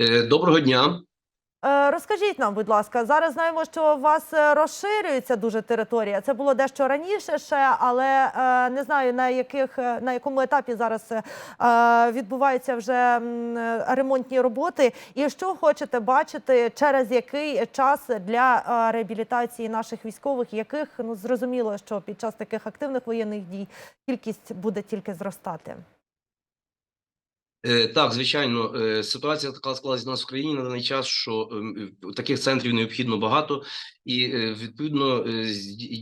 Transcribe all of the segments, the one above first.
Е, Доброго дня. Е, Розкажіть нам, будь ласка, зараз знаємо, що у вас е, розширюється дуже територія. Це було дещо раніше ще, але не знаю на яких на якому етапі зараз відбуваються вже ремонтні роботи. І що хочете бачити, через який час для реабілітації наших військових, яких ну зрозуміло, що під час таких активних воєнних дій кількість буде тільки зростати. Е, Так, звичайно, е, ситуація така склалася в нас в країні на даний час, що ем, е, таких центрів необхідно багато, і відповідно,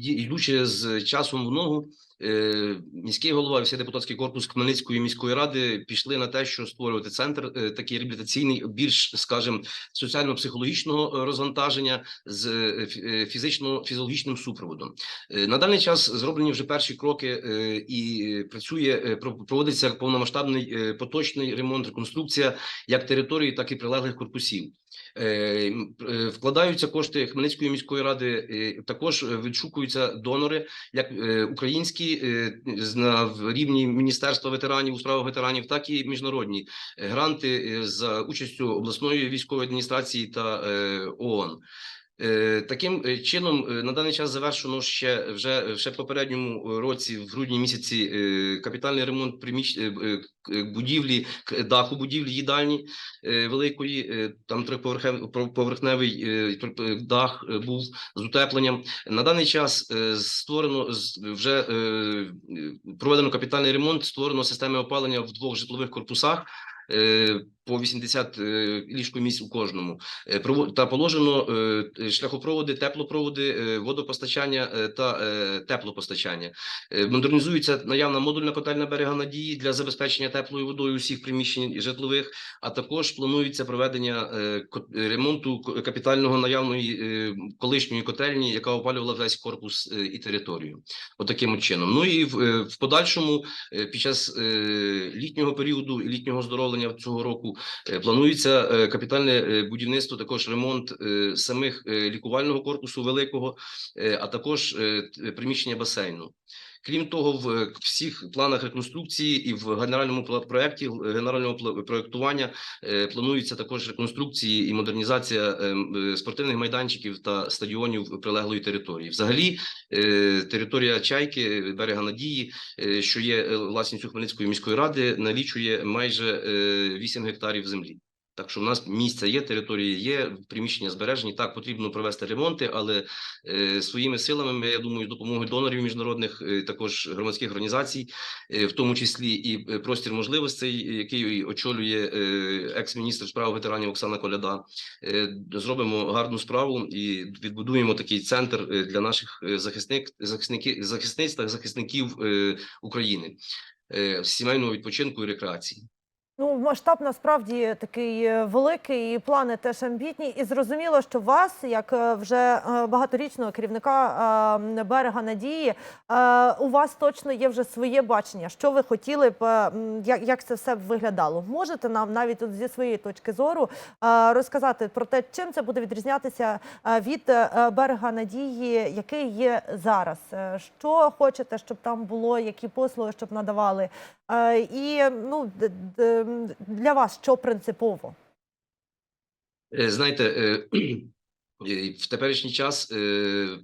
йдучи з часом в ногу, міський голова і вся депутатський корпус Хмельницької міської ради пішли на те, що створювати центр е, такий реабілітаційний, більш, скажімо, соціально-психологічного е, розвантаження з е, фі- е, фізично-фізіологічним супроводом. Е, На даний час зроблені вже перші кроки, е, і працює е, про- проводиться повномасштабний е, поточний ремонт, реконструкція як території, так і прилеглих корпусів. Е, е, Вкладаються кошти Хмельницької міської ради. е, Також відшукуються донори, як українські на рівні Міністерства ветеранів у справах ветеранів, так і міжнародні гранти за участю обласної військової адміністрації та ООН. Е, Таким е, чином е, на даний час завершено ще вже ще в попередньому році, в грудні місяці, капітальний ремонт приміщ... будівлі даху будівлі їдальні великої. Там триповерхев- поверхневий пр- п- дах був з утепленням. На даний час створено вже проведено капітальний ремонт, створено системи опалення в двох житлових корпусах. По 80 е, ліжкомісць у кожному Е, та положено е, шляхопроводи, теплопроводи, водопостачання та теплопостачання. Модернізується наявна модульна котельна берега надії для забезпечення теплою водою усіх приміщень житлових. А також планується проведення ремонту капітального наявної колишньої котельні, яка опалювала весь корпус і територію. Отаким от чином. Ну і в, подальшому, під час літнього періоду і літнього здоровлення цього року. Е, Планується е, капітальне е, будівництво, також ремонт самих лікувального корпусу великого, а також приміщення басейну. Крім того, в е, всіх планах реконструкції і в генеральному проекті е, генерального проектування е, плануються також реконструкції і модернізація е, м, е, спортивних майданчиків та стадіонів прилеглої території. Взагалі, територія Чайки, берега Надії, що є власністю Хмельницької міської ради, налічує майже е, 8 гектарів землі. Так що в нас місця є, території є, приміщення збережені. Так, потрібно провести ремонти, але е, своїми силами, ми, я думаю, з допомогою донорів міжнародних, е, також громадських організацій, е, в тому числі і е, простір можливостей, який очолює е, екс-міністр справ ветеранів Оксана Коляда, е, зробимо гарну справу і відбудуємо такий центр е, для наших е, захисник, захисники, захисниць та захисників е, України е, сімейного відпочинку і рекреації. Ну, масштаб насправді такий е, великий, і плани теж амбітні. І зрозуміло, що вас, як е, вже е, багаторічного керівника берега надії, у вас точно є вже своє бачення, що ви хотіли б, як, це все б виглядало. Можете нам навіть от зі своєї точки зору розказати про те, чим це буде відрізнятися від берега надії, який є зараз. Що хочете, щоб там було, які послуги щоб надавали? Е, І ну для вас що принципово? Е, Знаєте, е, в теперішній час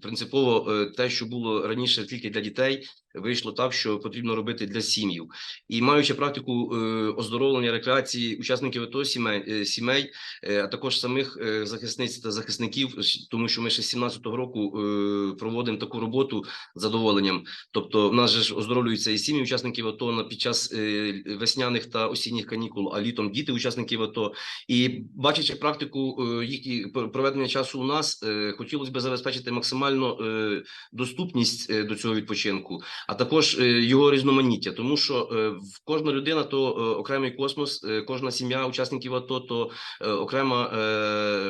принципово те, що було раніше тільки для дітей, вийшло так, що потрібно робити для сім'їв. І маючи практику е, оздоровлення, рекреації учасників АТО сімей, е, сімей, е, а також самих захисниць та захисників, тому що ми ще з 17-го року проводимо таку роботу з задоволенням. Тобто, в нас же ж оздоровлюються і сім'ї учасників АТО на під час весняних та осінніх канікул, а літом діти учасників АТО. І бачачи практику їх проведення часу у нас, хотілося б забезпечити максимально доступність до цього відпочинку, а також е, його різноманіття, тому що е, в кожна людина то е, окремий космос, кожна сім'я учасників АТО, то окрема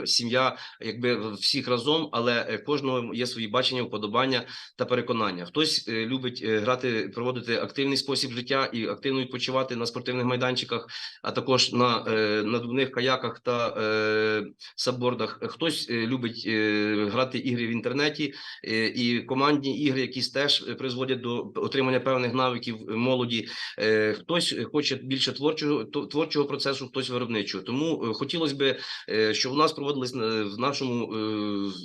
сім'я, якби всіх разом, але кожного є свої бачення, вподобання та переконання. Хтось любить грати, проводити активний спосіб життя і активно відпочивати на спортивних майданчиках, а також на надувних каяках та саббордах. Хтось любить грати ігри в інтернеті і командні ігри, які теж призводять до отримання певних навиків молоді. Е, Хтось хоче більше творчого творчого процесу, хтось виробничого. Тому е, хотілося б, е, щоб у нас проводились в нашому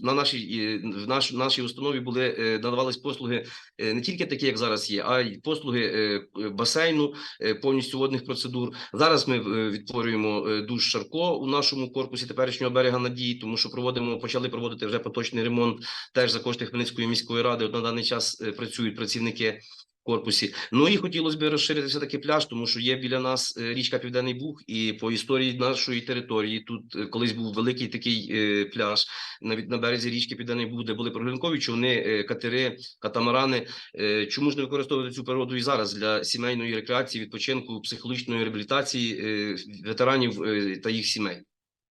на нашій в наш, нашій установі були надавались послуги не тільки такі, як зараз є, а й послуги басейну, повністю водних процедур. Зараз ми відтворюємо душ Шарко у нашому корпусі теперішнього берега надії, тому що проводимо почали проводити вже поточний ремонт теж за кошти Хмельницької міської ради. От на даний час працюють працівники. В Корпусі, ну і хотілося б розширити все таки пляж, тому що є біля нас е, річка Південний Буг, і по історії нашої території тут е, колись був великий такий е, пляж навіть на березі річки Південний Буг, де були прогулянкові човни, катери, катамарани. Чому ж не використовувати цю природу і зараз для сімейної рекреації, відпочинку, психологічної реабілітації ветеранів та їх сімей?